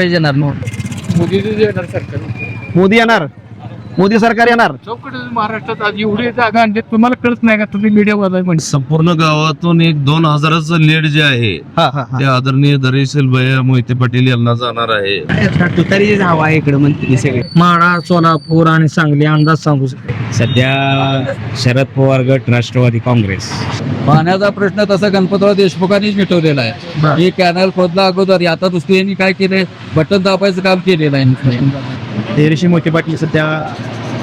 येणार नोट. मोदीच येणार सरकार. मोदी येणार? मोदी सरकार येणार? चौकट महाराष्ट्रात आज एवढी जागा आणली तुम्हाला कळत नाही का तुम्ही मीडियावर म्हणजे संपूर्ण गावातून एक दोन हजाराचं लीड जे आहे हा हा हा. ते आदरणीय दरेशील भैया मोहिते पाटील यांना जाणार आहे. तुतारी हवा इकडे म्हणते सगळे. माडा सोलापूर आणि सांगली अंदाज सांगू शकतो. सध्या शरद पवार गट राष्ट्रवादी काँग्रेस. पाण्याचा प्रश्न तसा गणपतराव देशमुखांनीच मिटवलेला आहे. हे कॅनल खोदला अगोदर आता दुसरी यांनी काय केलंय? बटन दाबायचं काम केलेलं आहे. तेरेशी मोठे पाटील सध्या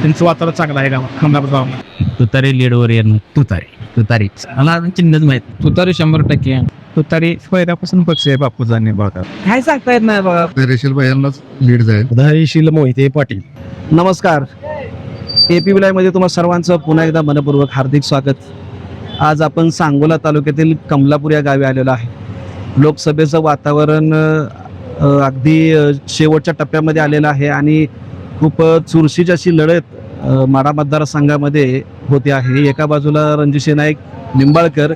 त्यांचं वातावरण चांगलं आहे गावात खमलापूर गावात. तुतारी लीडवर येणं. तुतारी. तुतारी. मला अजून चिन्हच माहीत. तुतारी शंभर टक्के. तुतारी पहिल्यापासून पक्ष आहे बापूचा निंबाळकर काय सांगता येत नाही बघा. रेशील भाईंनाच लीड जाईल. धैर्यशील मोहिते पाटील. नमस्कार. एपी मध्ये तुम्हा सर्वांचं पुन्हा एकदा मनपूर्वक हार्दिक स्वागत. आज आपण सांगोला तालुक्यातील कमलापूर या गावी आलेलो आहे. लोकसभेचं वातावरण अ, अगदी शेवटच्या टप्प्यामध्ये आलेला आहे आणि खूप चुरशीची अशी लढत माडा मतदारसंघामध्ये होते आहे. एका बाजूला रणजित नाईक निंबाळकर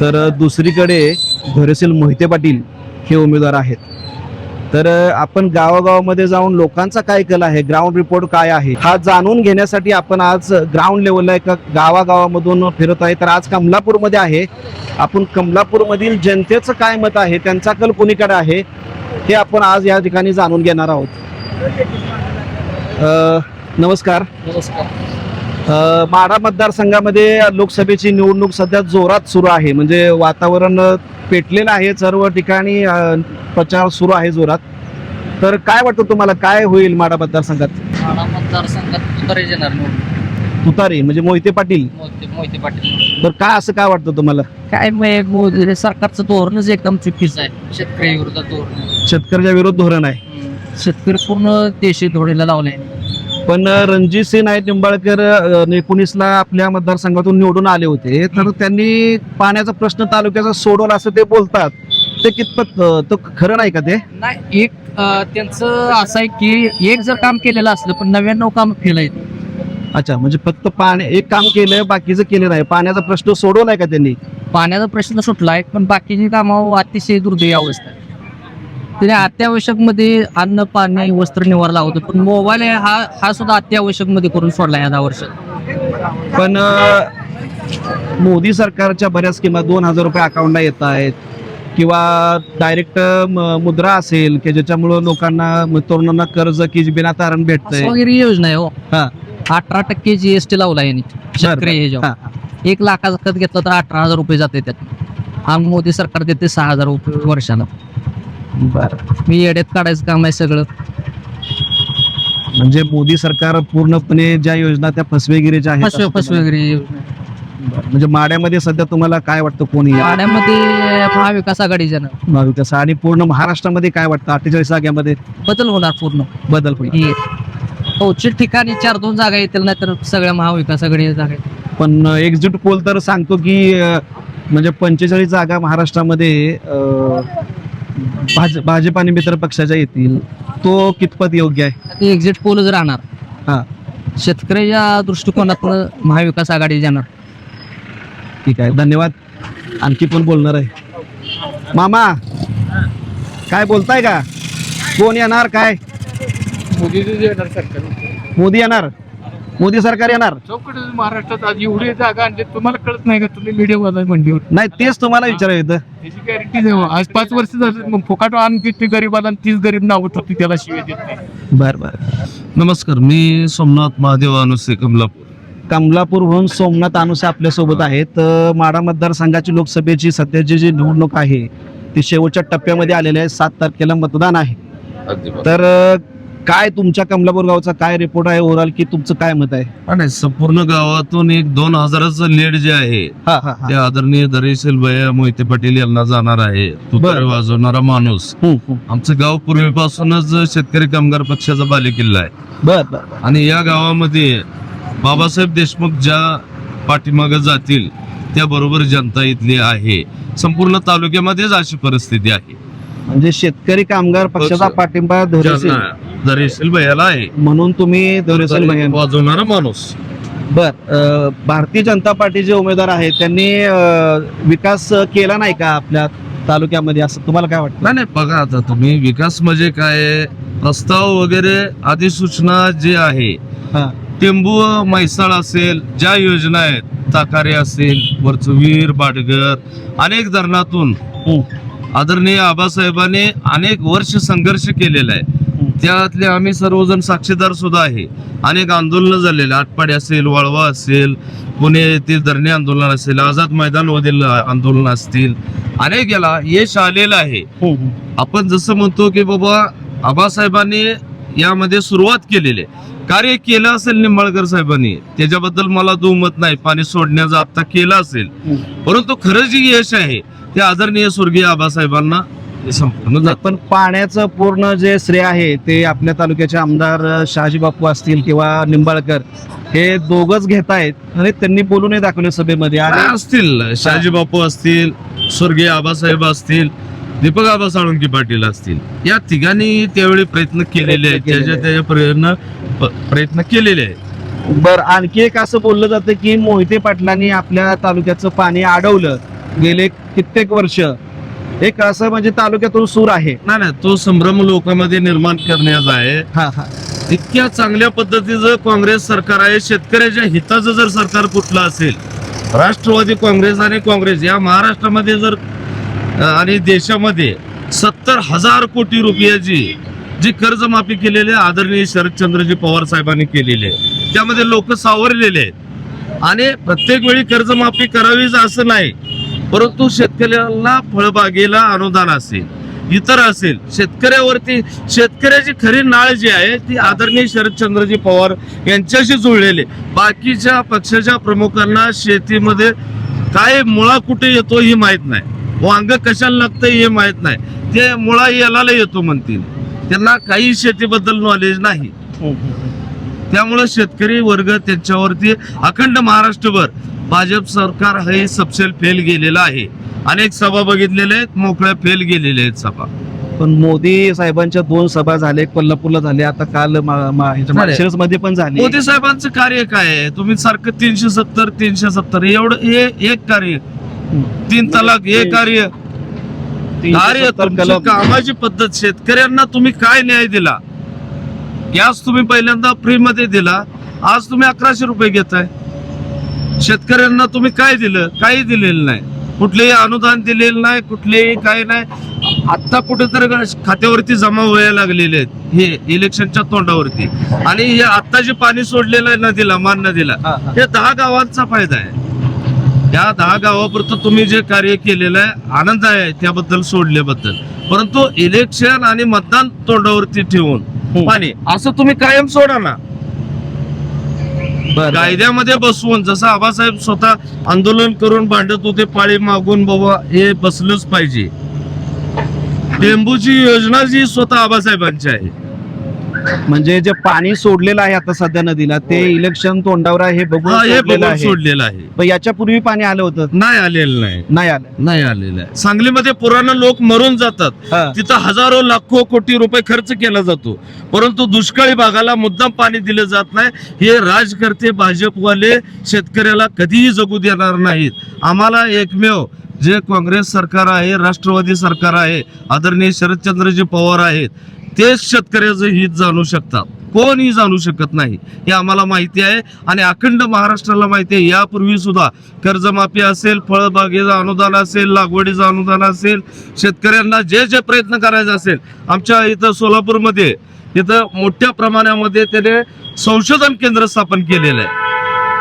तर दुसरीकडे धैर्यशील मोहिते पाटील हे उमेदवार आहेत. तर आपण गावागावामध्ये जाऊन लोकांचा काय कल आहे ग्राउंड रिपोर्ट काय आहे हा जाणून घेण्यासाठी आपण आज ग्राउंड लेवलला एका गावागावामधून फिरत आहे. तर आज कमलापूरमध्ये आहे. आपण कमलापूरमधील जनतेचं काय मत आहे त्यांचा कल कोणीकडे आहे? हे आपण आज या ठिकाणी जाणून घेणार आहोत. नमस्कार. माढा मतदारसंघामध्ये लोकसभेची निवडणूक सध्या जोरात सुरू आहे. म्हणजे वातावरण पेटलेलं आहे सर्व ठिकाणी प्रचार सुरू आहे जोरात. तर काय वाटतं तुम्हाला? काय होईल माढा मतदारसंघात? माडा मतदारसंघात येणार नोट तुतारी म्हणजे मोहिते पाटील. मोहिते मोहिते पाटील. तर काय असं काय वाटतं तुम्हाला? काय मग मोदी सरकारचं धोरणच एकदम चुकीचं आहे. शेतकरी विरोधात धोरण. शेतकऱ्याच्या विरोध धोरण आहे. शेतकरी पूर्ण देशी धोडीला लावले पण रणजित सिंह नाईक निंबाळकर एकोणीसला आपल्या मतदारसंघातून निवडून आले होते. तर त्यांनी पाण्याचा प्रश्न तालुक्याचा सोडवला असं ते बोलतात. ते कितपत अ, तो खरं नाही का ते? नाही एक अं, त्यांचं असं आहे की एक जर काम केलेलं असलं पण नव्याण्णव काम फेल आहेत अच्छा म्हणजे फक्त पाणी एक काम केलं बाकीचं केलं नाही. पाण्याचा प्रश्न सोडवलाय का त्यांनी? पाण्याचा प्रश्न सुटला आहे पण बाकीची कामं अतिशय दुर्दैवी अवस्था आहे. त्याने अत्यावश्यकमध्ये अन्न पाणी वस्त्र निवार लावतो पण मोबाईल आहे हा हा सुद्धा अत्यावश्यकमध्ये करून सोडला या दहा वर्षात. पण अ, मोदी सरकारच्या बऱ्याच स्कीमा दोन हजार रुपये अकाउंटला येत आहेत. किंवा डायरेक्ट मुद्रा असेल की ज्याच्यामुळं लोकांना म, तरुणांना कर्ज की बिना तारण भेटतंय. असं वगैरे योजना आहे हो. हा. अठरा टक्के जीएसटी लावला यांनी शेतकरी हा, ह्याच्यावर एक लाखाचा खत घेतला तर अठरा हजार रुपये जाते त्यात. हा मोदी सरकार देते सहा हजार रुपये वर्षाला. बरं. मी येड्यात काढायचं काम आहे सगळं. म्हणजे मोदी सरकार पूर्णपणे ज्या योजना त्या फसवेगिरीच्या आहेत फसवे असं फसवे तुम्हाला- वगैरे बरं. म्हणजे माड्यामध्ये सध्या तुम्हाला काय वाटतं कोणी? या? पाण्यामध्ये महाविकास आघाडीच्या. महाविकास आणि पूर्ण महाराष्ट्रामध्ये काय वाटतं? अठ्ठेचाळीस जाग्यामध्ये? बदल होणार पूर्ण. बदल होईल ही क्वचित ठिकाणी चार दोन जागा येतील नाही तर सगळ्या महाविकास आघाडी जागा येतील. पण एक्झिट पोल तर सांगतो की अं, म्हणजे पंचेचाळीस जागा महाराष्ट्रामध्ये अं, भाज भाजप आणि मित्र पक्षाच्या येतील. तो कितपत योग्य आहे? ते एक्झिट पोलच राहणार हा. शेतकऱ्याच्या दृष्टिकोनातून महाविकास आघाडी जाणार. ठीक आहे धन्यवाद. आणखी पण बोलणार आहे? मामा काय बोलताय का? कोण येणार काय? मोदीच येणार सरकार मोदी येणार? मोदी सरकार येणार? चौकट महाराष्ट्रात आज एवढी जागा आणली तुम्हाला कळत नाही का तुम्ही मीडियावर मंडीवर नाही तेच तुम्हाला विचारायचं होतं. त्याची गॅरंटी देऊ आज पाच वर्ष झाली मग फुकाट आण किती गरीबाला आणि तीच गरीब नाव ठेवते त्याला शिवाय देत नाही. बर बर. नमस्कार मी सोमनाथ महादेव अनुसे कमलापूर. कमलापूरहून सोमनाथ अनुसे आपल्यासोबत आहेत. अं, माढा मतदारसंघाची लोकसभेची सध्याची जी निवडणूक आहे ती शेवटच्या टप्प्यामध्ये आलेली आहे. सात तारखेला मतदान आहे. अगदी बरोबर. तर अं, काय तुमच्या कमलापूर गावचा काय रिपोर्ट आहे ओव्हरऑल की तुमचं काय मत आहे आणि संपूर्ण गावातून एक दोन हजाराचं लीड जे आहे हा हा हा ते आदरणीय दरेशील भैया मोहिते पाटील यांना जाणार आहे तुतारी बरं. वाजवणारा माणूस हम्म, हम्म. आमचं गाव पूर्वीपासूनच शेतकरी कामगार पक्षाचा बालेकिल्ला आहे बर बर बर. आणि या गावामध्ये बाबासाहेब देशमुख ज्या पाठीमागे जातील त्याबरोबर जनता इथली आहे संपूर्ण तालुक्यामध्येच अशी परिस्थिती आहे म्हणजे शेतकरी कामगार पक्षाचा पक्ष. पाठिंबा ज्यांना दरेशील भैयाला आहे. म्हणून तुम्ही धोरेसेल भैया वाजवणारा माणूस. बर भारतीय जनता पार्टीचे उमेदवार आहेत त्यांनी विकास केला नाही का आपल्या तालुक्यामध्ये? असं तुम्हाला काय वाटतं? नाही नाही बघा आता तुम्ही विकास म्हणजे काय? आहे? प्रस्ताव वगैरे अधिसूचना जे आहे हा. टेंबू म्हैसाळ असेल ज्या योजना आहेत ताकारे असेल वरचवीर बाडगर अनेक धरणातून हम्म. आदरणीय आबासाहेबांनी अनेक वर्ष संघर्ष केलेला आहे. त्यातले आम्ही सर्वजण साक्षीदार सुद्धा आहे. अनेक आंदोलनं झालेले आटपाडी असेल वाळवा असेल पुणे येथील धरणे आंदोलन असेल आझाद मैदानमधील आंदोलन असतील अनेक याला यश आलेलं आहे. हम्म. आपण जसं म्हणतो की बाबा आबासाहेबांनी यामध्ये सुरुवात केलेली आहे. कार्य केलं असेल निंबाळकर साहेबांनी त्याच्याबद्दल मला दुमत नाही पाणी सोडण्याचं आता केलं असेल. परंतु खरं जे यश आहे ते आदरणीय स्वर्गीय आबासाहेबांना संपूर्ण जातं. पण पाण्याचं पूर्ण जे श्रेय आहे ते आपल्या तालुक्याचे आमदार शहाजी बापू असतील किंवा निंबाळकर हे दोघच घेत आहेत आणि त्यांनी बोलूनही दाखवले सभेमध्ये. असतील? शहाजी बापू असतील स्वर्गीय आबासाहेब असतील दीपक आबा साळुंकी पाटील असतील या तिघांनी त्यावेळी प्रयत्न केलेले आहेत. केलेले त्याच्या त्याच्या प्रयत्न प- प्रयत्न केलेले आहेत. बर आणखी एक असं बोललं जातं की मोहिते पाटलांनी आपल्या तालुक्याचं पाणी अडवलं. गेले कित्येक वर्ष एक असं म्हणजे तालुक्यातून सूर आहे? नाही नाही तो संभ्रम लोकांमध्ये निर्माण करण्याचा आहे. हा हा. इतक्या चांगल्या पद्धतीचं काँग्रेस सरकार आहे. शेतकऱ्याच्या हिताचं जर सरकार कुठलं असेल राष्ट्रवादी काँग्रेस आणि काँग्रेस या महाराष्ट्रामध्ये जर अ, आणि देशामध्ये सत्तर हजार कोटी रुपयाची जी कर्जमाफी केलेली आहे आदरणीय शरदचंद्रजी पवार साहेबांनी केलेली आहे त्यामध्ये लोक सावरलेले आहेत. आणि प्रत्येक वेळी कर्जमाफी करावीच असं नाही. परंतु शेतकऱ्याला फळबागेला अनुदान असेल इतर असेल शेतकऱ्यावरती शेतकऱ्याची खरी नाळ जी आहे ती आदरणीय शरदचंद्रजी पवार यांच्याशी जुळलेली. बाकीच्या पक्षाच्या प्रमुखांना शेतीमध्ये काय मुळा कुठे येतो हे माहीत नाही. वांग कशाला लागतं हे माहीत नाही. ते मुळा याला येतो म्हणतील. त्यांना काही शेतीबद्दल नॉलेज नाही. त्यामुळे शेतकरी वर्ग त्यांच्यावरती अखंड महाराष्ट्रभर भाजप सरकार हे सबसेल फेल गेलेलं आहे. अनेक सभा बघितलेल्या आहेत मोकळ्या फेल गेलेल्या आहेत सभा. पण मोदी साहेबांच्या दोन सभा झाले कोल्हापूरला झाले आता काल. मध्ये पण झाली. मोदी साहेबांचं कार्य काय आहे? तुम्ही सारखं तीनशे सत्तर तीनशे सत्तर एवढं हे एक कार्य. तीन तलाक हे कार्य. कार्य 370 तुमची कलम. कामाची पद्धत शेतकऱ्यांना तुम्ही काय न्याय दिला? गॅस तुम्ही पहिल्यांदा फ्री मध्ये दिला. आज तुम्ही अकराशे रुपये घेताय. शेतकऱ्यांना तुम्ही काय दिलं? काही दिलेलं नाही. कुठलेही अनुदान दिलेलं नाही कुठलेही काही नाही. आता कुठेतरी खात्यावरती जमा व्हायला लागलेले आहेत. हे इलेक्शनच्या तोंडावरती. आणि हे आता जे पाणी सोडलेलं आहे नदीला मान नदीला हा, दहा गावांचा फायदा आहे. या दहा गावापुरतं तुम्ही जे कार्य केलेलं आहे आनंद आहे त्याबद्दल सोडल्याबद्दल. परंतु इलेक्शन आणि मतदान तोंडावरती ठेवून. पाणी असं तुम्ही कायम सोडा ना. कायद्यामध्ये बसवून जसं आबासाहेब स्वतः आंदोलन करून भांडत होते पाळी मागून बाबा हे बसलंच पाहिजे. टेंबूची योजना जी स्वतः आबासाहेबांची आहे. म्हणजे जे पाणी सोडलेलं आहे आता सध्या नदीला ते इलेक्शन तोंडावर आहे हे बघून हा, हे सोडलेलं बघून आहे. सोडलेलं आहे. पण याच्यापूर्वी पाणी आलं होतं? नाही आलेलं नाही. नाही आलं. नाही आलेलं आहे. सांगलीमध्ये पुराण लोक मरून जातात. हा. तिथं हजारो लाखो कोटी रुपये खर्च केला जातो. परंतु दुष्काळी भागाला मुद्दाम पाणी दिलं जात नाही. हे राजकर्ते भाजपवाले शेतकऱ्याला कधीही जगू देणार नाहीत. आम्हाला एकमेव जे काँग्रेस सरकार आहे राष्ट्रवादी सरकार आहे आदरणीय शरदचंद्रजी पवार आहेत तेच शेतकऱ्याचं हित जाणू शकतात. कोणही जाणू शकत नाही. हे आम्हाला माहिती आहे आणि अखंड महाराष्ट्राला माहिती आहे. यापूर्वी सुद्धा कर्जमाफी असेल फळबागेचं अनुदान असेल लागवडीचं अनुदान असेल शेतकऱ्यांना जे जे प्रयत्न करायचे असेल आमच्या इथं सोलापूरमध्ये इथं मोठ्या प्रमाणामध्ये त्याने संशोधन केंद्र स्थापन केलेलं आहे.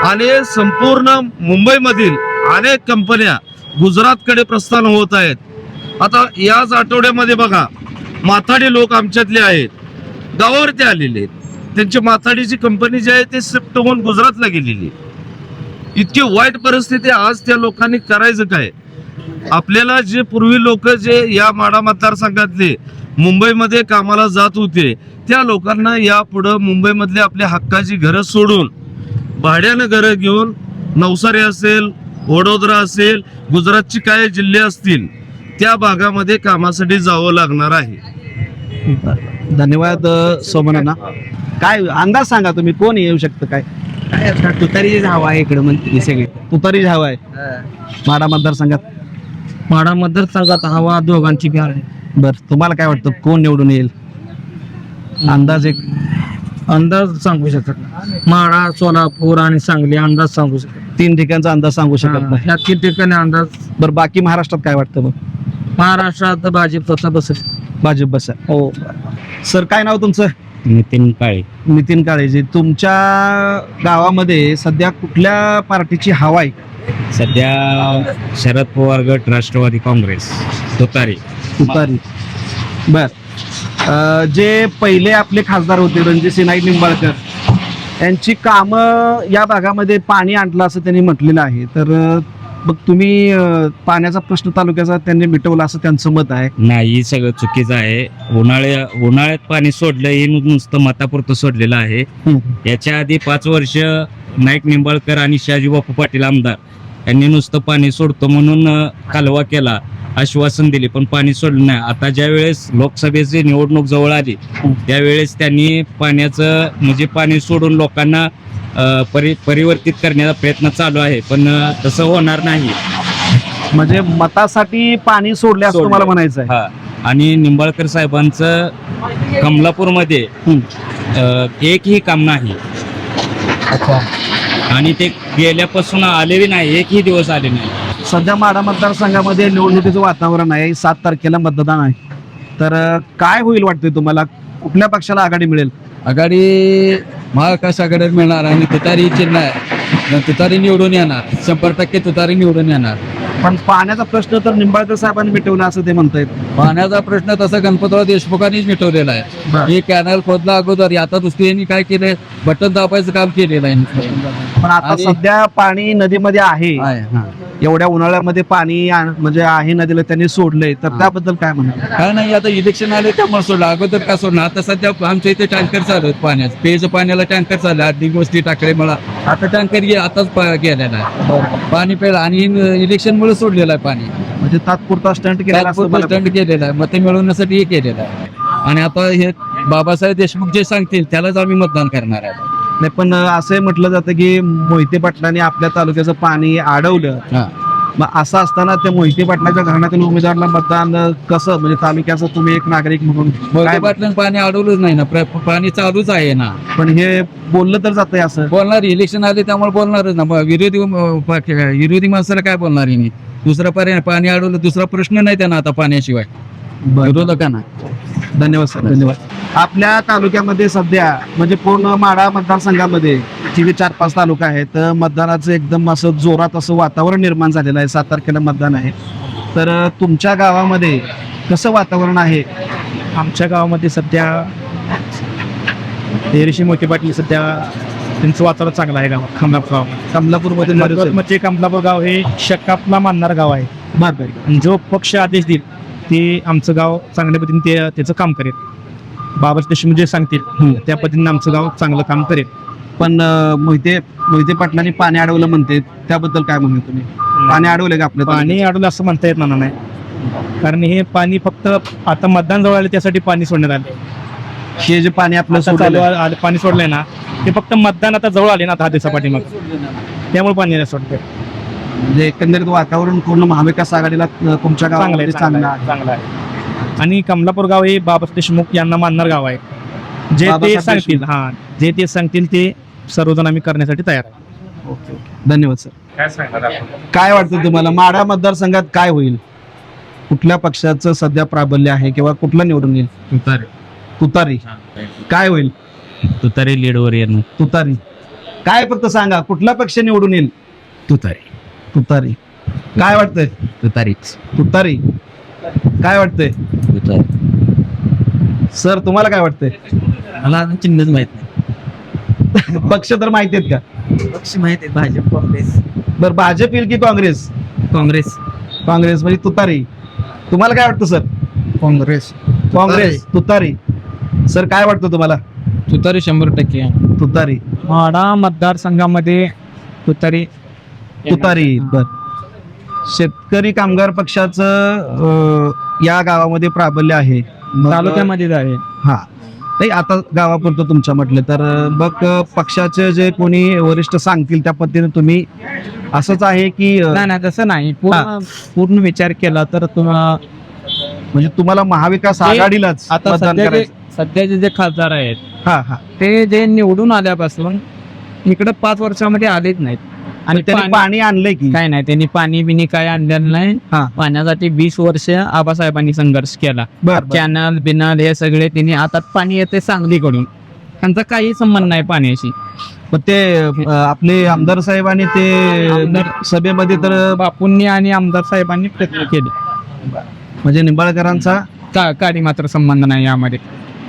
आणि संपूर्ण मुंबईमधील अनेक कंपन्या गुजरातकडे प्रस्थान होत आहेत. आता याच आठवड्यामध्ये बघा माथाडी लोक आमच्यातले आहेत. गावावरती आलेले आहेत. त्यांची माथाडीची कंपनी जी आहे ते शिफ्ट होऊन गुजरातला गेलेली इतकी वाईट परिस्थिती आज त्या लोकांनी करायचं काय? आपल्याला जे पूर्वी लोक जे या माडा मतदारसंघातले मुंबईमध्ये कामाला जात होते त्या लोकांना यापुढं मुंबईमधले आपल्या हक्काची घरं सोडून भाड्यानं घरं घेऊन नवसारी असेल वडोदरा असेल गुजरातची काय जिल्हे असतील त्या भागामध्ये कामासाठी जावं लागणार आहे. धन्यवाद अ, सोमनाना काय अंदाज सांगा तुम्ही कोण येऊ शकतं काय? काय आता तुतारीच हवा आहे इकडे म्हणते सगळे. तुतारी हवा आहे? माडा मतदारसंघात? माडा मतदारसंघात हवा दोघांची बी आहे. बर तुम्हाला काय वाटतं कोण निवडून येईल? अंदाज एक. अंदाज सांगू शकत नाही. माडा सोलापूर आणि सांगली अंदाज सांगू शकत तीन ठिकाणचा अंदाज सांगू शकत नाही. ह्या तीन ठिकाणी अंदाज. बरं बाकी महाराष्ट्रात काय वाटतं मग? महाराष्ट्रात भाजपचा बसेल भाजप बस हो. सर काय नाव तुमचं? नितीन काळे. नितीन काळेजी तुमच्या गावामध्ये सध्या कुठल्या पार्टीची हवा आहे? सध्या शरद पवार गट राष्ट्रवादी काँग्रेस तुतारी. तुतारी. बर. अं, जे पहिले आपले खासदार होते रणजित नाईक निंबाळकर यांची कामं या भागामध्ये पाणी आणलं असं त्यांनी म्हटलेलं आहे. तर अं, मग तुम्ही अं, पाण्याचा प्रश्न तालुक्याचा त्यांनी मिटवला असं त्यांचं मत आहे. नाही हे सगळं चुकीचं आहे. उन्हाळ्या उन्हाळ्यात पाणी सोडलं हे नु- नुसतं मतापुरतं सोडलेलं आहे. याच्या आधी पाच वर्ष नाईक निंबाळकर आणि शहाजीबापू पाटील आमदार यांनी नुसतं पाणी सोडतो म्हणून अं, कालवा केला. आश्वासन दिले पण पाणी सोडलं नाही. आता ज्या वेळेस लोकसभेची निवडणूक जवळ आली त्यावेळेस त्यांनी पाण्याचं म्हणजे पाणी सोडून लोकांना परि परिवर्तित करण्याचा प्रयत्न चालू आहे. पण तसं होणार नाही. म्हणजे मतासाठी पाणी सोडले. असं. तुम्हाला म्हणायचं आहे हा. आणि निंबाळकर साहेबांचं कमलापूरमध्ये एकही काम नाही. आणि ते गेल्यापासून आलेही नाही एकही दिवस आले नाही. सध्या माडा मतदारसंघामध्ये निवडणुकीचं वातावरण आहे. सात तारखेला मतदान आहे. तर काय होईल वाटतंय तुम्हाला? कुठल्या पक्षाला आघाडी मिळेल? आघाडी महाविकास आघाडीवर मिळणार आणि तुतारी चिन्ह आहे. तुतारी निवडून येणार. शंभर टक्के तुतारी निवडून येणार. पण पाण्याचा प्रश्न तर निंबाळकर साहेबांनी मिटवला असं ते म्हणतायत. पाण्याचा प्रश्न तसा गणपतराव देशमुखांनीच मिटवलेला. आहे. हे कॅनल खोदला अगोदर आता दुसरी यांनी काय केलंय? बटन दाबायचं काम केलेलं आहे. पण आता सध्या पाणी नदीमध्ये आहे. एवढ्या उन्हाळ्यामध्ये पाणी आ- म्हणजे आहे नदीला त्यांनी सोडलंय. तर त्याबद्दल काय म्हणा काय नाही आता इलेक्शन आले त्यामुळे सोडलं? अगोदर का सोडलं? आता सध्या आमच्या इथे टँकर चालू आहेत पाण्यात. पेयचं पाण्याला टँकर चालू आहे आधी गोष्टी टाकले मला. आता टँकर गे आताच पा- गेलेला आहे. पाणी प्यायला. आणि इलेक्शन मुळे सोडलेलं आहे पाणी. म्हणजे तात्पुरता स्टंट मला- स्टंट केलेला आहे. मते मिळवण्यासाठी हे केलेलं आहे. आणि आता हे बाबासाहेब देशमुख जे सांगतील त्यालाच आम्ही मतदान करणार आहे. नाही पण असंही म्हटलं जातं की मोहिते पाटलांनी आपल्या तालुक्याचं पाणी अडवलं. मग असं असताना त्या मोहिते पाटलाच्या घराण्यातील उमेदवाराला मतदान कसं? म्हणजे तालुक्याचं तुम्ही एक नागरिक म्हणून मोहिते पाटलांनी पाणी अडवलंच नाही ना. पाणी चालूच आहे ना. पण हे बोललं तर जातंय असं. बोलणार इलेक्शन आले त्यामुळे बोलणारच ना. विरोधी विरोधी माणसाला काय बोलणार दुसरा पर्याय पाणी अडवलं दुसरा प्रश्न नाही त्यांना आता पाण्याशिवाय. विरोधकांना धन्यवाद सर. धन्यवाद. आपल्या तालुक्यामध्ये सध्या म्हणजे पूर्ण माडा मतदारसंघामध्ये जे चार पाच तालुका आहेत. तर मतदानाचं एकदम असं जोरात असं वातावरण निर्माण झालेलं आहे. सात तारखेला मतदान आहे. तर तुमच्या गावामध्ये कसं वातावरण आहे? आमच्या गावामध्ये सध्या देरीशी मोठे पाटील सध्या त्यांचं वातावरण चांगलं आहे गाव कमलापूर गाव कमलापूरमध्ये म्हणजे कमलापूर गाव हे शकापला मानणार गाव आहे. बरं, बरं. आणि जो पक्ष आदेश देईल ते आमचं गाव चांगल्या पद्धतीने ते त्याचं काम करेल. बाबा देशमुख जे सांगतील त्या पद्धतीने आमचं गाव चांगलं काम करेल. पण अं, मोहिते मोहिते पाटलांनी पाणी अडवलं म्हणते त्याबद्दल काय म्हणू तुम्ही? पाणी अडवलं का आपल्या पाणी अडवलं असं म्हणता येत ना नाही. कारण हे पाणी फक्त आता मतदान जवळ आले त्यासाठी पाणी सोडण्यात आले? हे जे पाणी आपलं आता चालू सोडलेलं आहे, आ- पाणी सोडलंय ना ते फक्त मतदान आता जवळ आले ना दहा दिवसापाठी मग. त्यामुळे पाणी नाही सोडतंय. म्हणजे एकंदरीत वातावरण पूर्ण महाविकास आघाडीला तुमच्या गावामध्ये चांगलं चांगलं आहे आहे. चांगलं आहे. आणि कमलापूर गाव हे बाबा देशमुख यांना मानणार गाव आहे. जे ते बाबासाहेब सांगतील हा जे ते सांगतील ते सर्वजण आम्ही करण्यासाठी तयार आहे. धन्यवाद सर. काय वाटतं तुम्हाला? माढा मतदारसंघात काय होईल? कुठल्या पक्षाचं सध्या प्राबल्य आहे किंवा कुठला निवडून येईल? तुतारी. तुतारी. काय होईल? तुतारी लीडवर येणं. तुतारी. काय फक्त सांगा कुठला पक्ष निवडून येईल? तुतारी. तुतारी. काय वाटतंय? तुतारीच. तुतारी. काय वाटतंय? तुतारी. सर तुम्हाला काय वाटतंय? मला चिन्हच माहीत नाही. पक्ष तर माहिती आहेत का? पक्ष माहीत आहे भाजप काँग्रेस. बरं भाजप येईल की काँग्रेस? काँग्रेस. काँग्रेस म्हणजे तुतारी. तुम्हाला काय वाटतं सर? काँग्रेस. काँग्रेस तुतारी. सर काय वाटतं तुम्हाला? तुतारी शंभर टक्के. तुतारी. माडा मतदारसंघामध्ये तुतारी. तुतारी बर. शेतकरी कामगार पक्षाचं अं, या गावामध्ये प्राबल्य आहे. मग- तालुक्यामध्ये आहे. हा. नाही आता गावापुरतं तुमच्या म्हटलं तर अं, मग अं, पक्षाचे जे कोणी वरिष्ठ सांगतील त्या पद्धतीने तुम्ही असंच आहे की अं, नाही नाही तसं नाही. पूर्ण पूर्ण विचार केला तर तुम्हाला म्हणजे तुम्हाला महाविकास ते- आघाडीलाच आता मतदान सध्या जे करायचं. सध्याचे जे खासदार आहेत हा हा. ते जे निवडून आल्यापासून इकडे पाच वर्षामध्ये आलेच नाहीत. आणि त्यांनी पाणी- आणलंय की? काय नाही त्यांनी पाणी बिनी काय आणलेलं नाही. हा. पाण्यासाठी वीस वर्ष आबासाहेबांनी संघर्ष केला. बर बर. कॅनल बिनल हे सगळे त्यांनी आता पाणी येते सांगलीकडून. त्यांचा काही संबंध नाही पाण्याशी. मग ते अं, आपले आमदार साहेबांनी ते आमदार- सभेमध्ये तर बापूंनी आणि आमदार साहेबांनी प्रयत्न केले. म्हणजे निंबाळकरांचा का काडी मात्र संबंध नाही यामध्ये.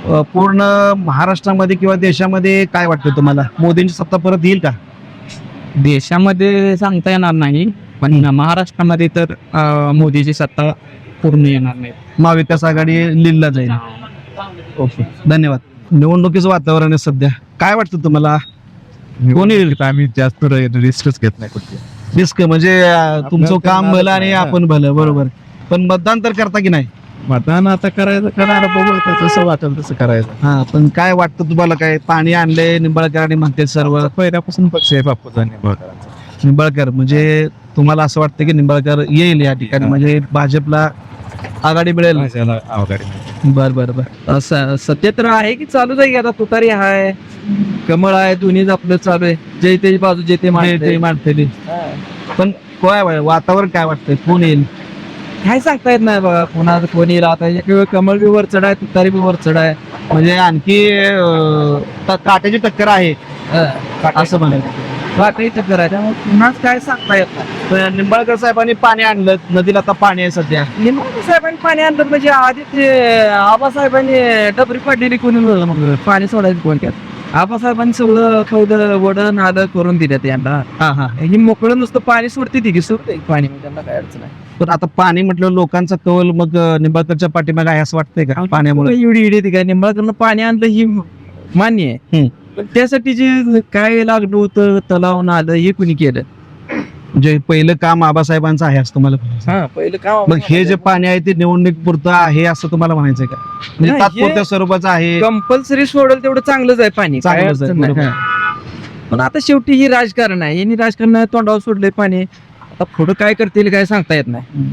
अं, पूर्ण महाराष्ट्रामध्ये किंवा देशामध्ये काय वाटतं तुम्हाला? मोदींची सत्ता परत येईल का? देशामध्ये सांगता येणार नाही पण महाराष्ट्रामध्ये तर अं, मोदीची सत्ता पूर्ण येणार नाही. महाविकास आघाडी लिहिला जाईल. ओके. धन्यवाद. निवडणुकीचं वातावरण आहे सध्या. काय वाटतं तुम्हाला? कोणी आम्ही जास्त रिस्कच घेत नाही कुठे. रिस्क म्हणजे अं, तुमचं काम भलं आणि नाही. आपण भलं बरोबर. पण मतदान तर करता की नाही? मतदान आता करायचं करणार बघू आता जसं वाटेल तसं करायचं. हा पण काय वाटतं तुम्हाला काय? पाणी आणले निंबाळकरांनी म्हणते सर्व. पहिल्यापासून पक्ष आहे बापूचा निंबाळकरांचा. निंबाळकर म्हणजे तुम्हाला असं वाटतं की निंबाळकर येईल या ठिकाणी? म्हणजे भाजपला आघाडी मिळेल? भाजपला आघाडी बर बर बर. असं सत्य तर आहे की चालूच आहे की आता तुतारी आहे कमळ आहे दोन्ही आपलं चालू आहे. जे ते बाजू जे ते मानते मांडतेली. पण काय वा- वातावरण काय वाटतंय? कोण येईल? काय सांगता येत नाही बघा कोणाचं कोणी राहत आहे एक वेळ कमळ बी वर चढ आहे तुतारी बी वर चढ आहे. म्हणजे आणखी अं, त- काट्याची टक्कर आहे. असं म्हणायचं वाटही टक्कर आहे. त्यामुळे कुणाच काय सांगता येत नाही. पण निंबाळकर साहेबांनी पाणी आणलं नदीला आता पाणी आहे सध्या. निंबाळकर साहेबांनी पाणी आणलं म्हणजे आधी ते आबासाहेबांनी डबरी पाडलेली कोणी मिळलं मग? पाणी सोडायचं कोण त्यात? आबासाहेबांनी सगळं खवलं वडण आलं करून दिलं त्यांना हा हा. ही मोकळं नुसतं पाणी सोडते ती की सोडते पाणी मग त्यांना काय अडचण आहे पण आता पाणी म्हटलं लोकांचा कौल मग निंबाळकरच्या पाठीमागे आहे असं वाटतंय का पाण्यामुळे एवढी एवढी ती काय निंबाळकरनं पाणी आणलं ही मान्य आहे. पण त्यासाठी जे काय लागलं होतं तलावून आलं हे कुणी केलं म्हणजे पहिलं काम आबासाहेबांचं आहे असं तुम्हाला म्हणायचं. हा पहिलं काम मग हे जे पाणी आहे ते निवडणूक पुरतं आहे असं तुम्हाला म्हणायचंय का म्हणजे नाही, हे- तात्पुरत्या स्वरूपाचं आहे कंपल्सरी सोडेल तेवढं चांगलंच आहे पाणी काय चांगलंच आहे, अडचण नाही. बरोबर. हा. पण आता शेवटी ही राजकारण आहे यांनी राजकारण तोंडावर सोडले पाणी आता पुढं काय करतील काय सांगता येत नाही.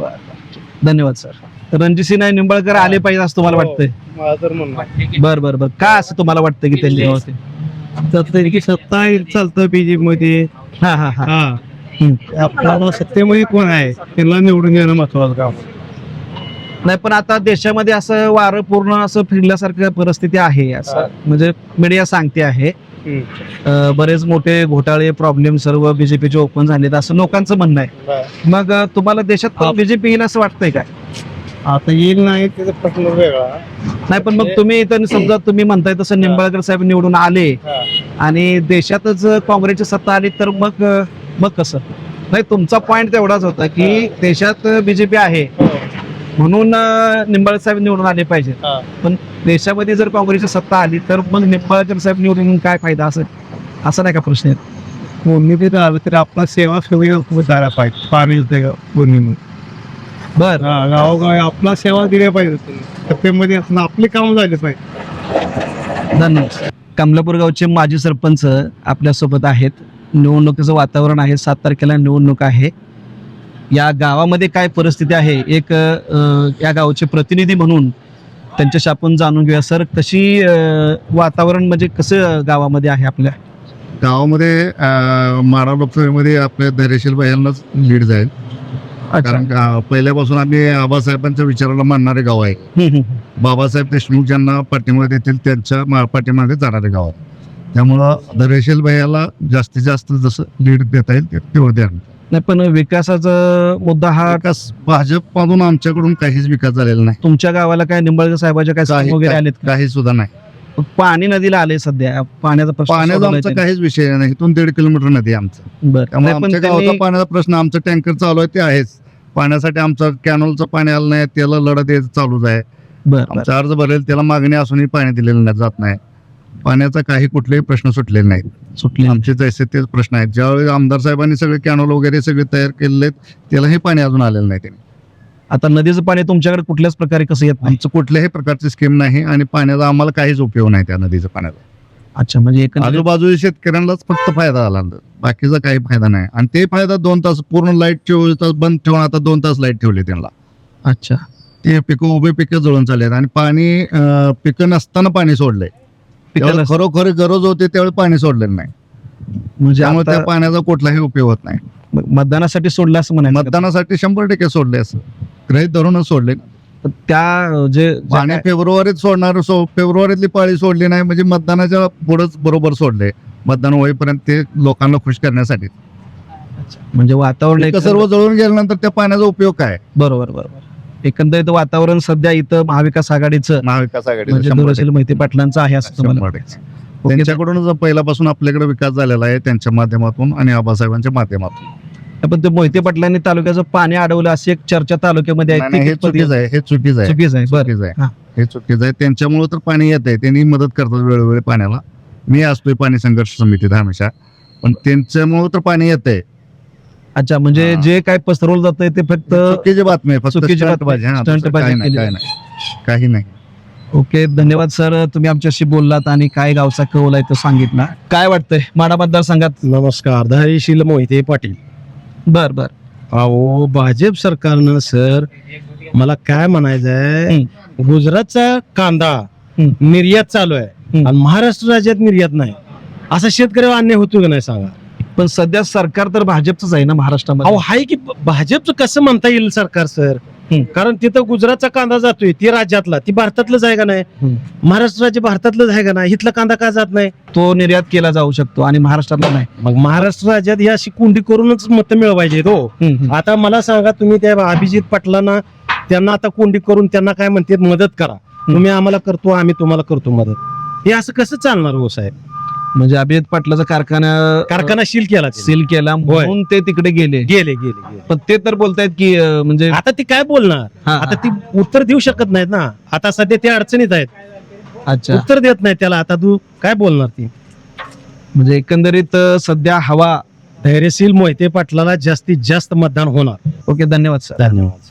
धन्यवाद सर. रणजित नाही निंबाळकर आले पाहिजे असं तुम्हाला वाटतंय? बर बर बर. काय असं तुम्हाला वाटतं की त्यांनी? यावं ते? की सत्ता चालतं बीजेपी मध्ये हा हा हा. हा. हम्म. आपल्याला सत्तेमध्ये कोण आहे? त्यांना निवडून घेणं महत्वाचं काम. नाही पण आता देशामध्ये असं वारं पूर्ण असं फिरल्यासारखं परिस्थिती आहे. असं म्हणजे मीडिया सांगते आहे. अं, बरेच मोठे घोटाळे प्रॉब्लेम सर्व बीजेपीचे ओपन झालेत असं लोकांचं म्हणणं आहे. मग अं, तुम्हाला देशात बीजेपी येईल असं वाटतंय का आता येईल नाही त्याचा प्रश्न वेगळा. नाही पण मग तुम्ही इथं समजा तुम्ही म्हणताय तसं निंबाळकर साहेब निवडून आले आणि देशातच काँग्रेसची सत्ता आली तर मग मग कसं? नाही तुमचा पॉइंट तेवढाच होता की देशात बीजेपी आहे. म्हणून निंबाळकर साहेब निवडून आले पाहिजे पण देशामध्ये जर काँग्रेसची सत्ता आली तर मग निंबाळकर साहेब निवडून काय फायदा असं? असं नाही का प्रश्न आहे? कोणी ते आलं तर आपला सेवा सेवा उतारा पाहिजे पाणी कोणी बर. गावोगावी आपला सेवा दिल्या पाहिजे सत्तेमध्ये असणं आपले काम झाले पाहिजे. धन्यवाद. कमलापूर गावचे माजी सरपंच आपल्यासोबत आहेत. निवडणुकीचं वातावरण आहे सात तारखेला निवडणूक आहे. या गावामध्ये काय परिस्थिती आहे? एक या गावचे प्रतिनिधी म्हणून त्यांच्याशी आपण जाणून घेऊया. सर कशी वातावरण म्हणजे कसं गावामध्ये आहे आपल्या? गावामध्ये माडा लोकसभेमध्ये आपल्या धैर्यशील बायांनाच लीड जाईल. कारण पहिल्यापासून आम्ही आबासाहेबांच्या विचाराला मानणारे गाव आहे. बाबासाहेब देशमुख ज्यांना पाठिंबा देतील त्यांच्या पाठीमागे जाणारे गाव आहे. त्यामुळं धैर्यशील भैयाला जास्तीत जास्त जसं लीड देता येईल तेवढं द्या. नाही पण विकासाचा मुद्दा हा विकास भाजपमधून आमच्याकडून काहीच विकास झालेला नाही. तुमच्या गावाला काय निंबाळकर साहेबाच्या काय काही- वगैरे आलेत का? काही सुद्धा नाही. पाणी नदीला आले सध्या. पाण्याचा प्रश्न पाण्याचा आमचा. काहीच विषय नाही. इथून दीड किलोमीटर नदी आहे आमचं. बरं. त्यामुळे नाही, पण आमच्या गावाचा त्यांनी- पाण्याचा प्रश्न आमचं टँकर चालू आहे ते आहेच. पाण्यासाठी आमचं कॅनॉलचं पाणी आलं नाही त्याला लढत यायचं चालूच आहे. बरं, बरं. आमचा अर्ज भरेल त्याला मागणी असूनही पाणी दिलेलं नाही जात नाही. पाण्याचा काही कुठलेही प्रश्न सुटलेले नाहीत. सुटली आमचे जैसे तेच प्रश्न आहेत. ज्यावेळी आमदार साहेबांनी सगळे कॅनॉल वगैरे सगळे तयार केलेले आहेत त्यालाही पाणी अजून आलेलं नाही त्यांनी. आता नदीचं पाणी तुमच्याकडे कुठल्याच प्रकारे कसं येत नाही? आमचं कुठल्याही प्रकारची स्कीम नाही आणि पाण्याचा आम्हाला काहीच उपयोग नाही त्या नदीच्या पाण्याचा. अच्छा म्हणजे एकंदरीत आजूबाजूच्या शेतकऱ्यांनाच फक्त फायदा झाला बाकीचा काही फायदा नाही. आणि ते फायदा दोन तास पूर्ण लाइट तास बंद ठेवून आता दोन तास लाइट ठेवली त्यांना. अच्छा. ते पिकं उभे पिकं जळून चालले आणि पाणी अं, पिकं नसताना पाणी सोडलंय. पिकाला- त्यावेळी खरोखर गरज होती त्यावेळी पाणी सोडलेलं नाही. म्हणजे त्यामुळे त्या आता पाण्याचा कुठलाही उपयोग होत नाही. मतदानासाठी सोडलं असं म्हणायचं का? मतदानासाठी शंभर टक्के सोडले असं. ग्रहित धरूनच सोडले. तर त्या जे ज्या पाणी काय- फेब्रुवारीत सोडणार सो फेब्रुवारीतली पाळी सोडली नाही म्हणजे मतदानाच्या पुढंच बरोबर सोडले. मतदान होईपर्यंत ते लोकांना खुश करण्यासाठी. म्हणजे वातावरण सर्व जळून गेल्यानंतर त्या पाण्याचा उपयोग काय? बरोबर बरोबर. एकंदरीत वातावरण सध्या इथं महाविकास आघाडीचं महाविकास आघाडी धुरशील मोहिते पाटलांचं आहे असं तुम्हाला. ओके, त्यांच्याकडूनच पहिल्यापासून आपल्याकडे विकास झालेला आहे त्यांच्या माध्यमातून आणि आबासाहेबांच्या माध्यमातून. पण ते मोहिते पाटलांनी तालुक्याचं पाणी अडवलं अशी एक चर्चा तालुक्यामध्ये आहे. नाही, ती नाही, हे कितपत चुकीच आहे हे चुकीच आहे चुकीचं आहे बरं. चुकीच हा. आहे. हे. चुकीचं आहे. त्यांच्यामुळे तर पाणी येत आहे. त्यांनी मदत करतात वेळोवेळी पाण्याला. मी असतोय पाणी संघर्ष समितीत हमेशा पण त्यांच्यामुळे तर पाणी येत आहे. अच्छा म्हणजे हा. जे काय पसरवलं जातंय ते फक्त चुकीची बातमी आहे फक्त चुकीची बातमी. स्टंटबाजी, हा, स्टंटबाजी दुसरं काही नाही केली काही नाही. काही नाही. ओके धन्यवाद सर तुम्ही आमच्याशी बोललात आणि काय गावचा कौल आहे तो सांगितला. काय वाटतंय? माडा मतदारसंघात? नमस्कार धैर्यशील मोहिते पाटील. बर बर. अहो भाजप सरकारनं सर मला काय म्हणायचं आहे गुजरातचा कांदा. निर्यात चालू आहे. आणि महाराष्ट्र राज्यात निर्यात नाही. असा शेतकऱ्यावर अन्याय होतो का नाही सांगा? पण सध्या सरकार तर भाजपच आहे ना अहो महाराष्ट्रामध्ये हाय की भाजपचं कसं म्हणता येईल सरकार सर? हम्म. कारण तिथं गुजरातचा कांदा जातोय ती राज्यातला ती भारतातलंच आहे का नाही? हम्म. महाराष्ट्र राज्य भारतातलंच आहे का नाही? इथला कांदा का जात नाही? तो निर्यात केला जाऊ शकतो आणि महाराष्ट्रातला नाही. मग महाराष्ट्र राज्यात ही अशी कुंडी करूनच मतं मिळवायची हो. आता मला सांगा तुम्ही त्या अभिजित पाटलांना त्यांना आता कोंडी करून त्यांना काय म्हणते मदत करा. तुम्ही आम्हाला करतो आम्ही तुम्हाला करतो मदत. हे असं कसं चालणार हो साहेब? म्हणजे अभिजित पाटलाचा कारखाना कारखाना सील केला त्यांनी. सील केला म्हणून ते तिकडे गेले. गेले गेले गेले. पण ते तर बोलतायत की अं, म्हणजे आता ती काय बोलणार? हा, आता ती उत्तर देऊ शकत नाहीत ना. आता सध्या ते अडचणीत आहेत. अच्छा. उत्तर देत नाही त्याला. आता तू काय बोलणार ती? म्हणजे एकंदरीत अं, सध्या हवा धैर्यशील मोहिते पाटलाला जास्तीत जास्त मतदान होणार. ओके धन्यवाद सर. धन्यवाद.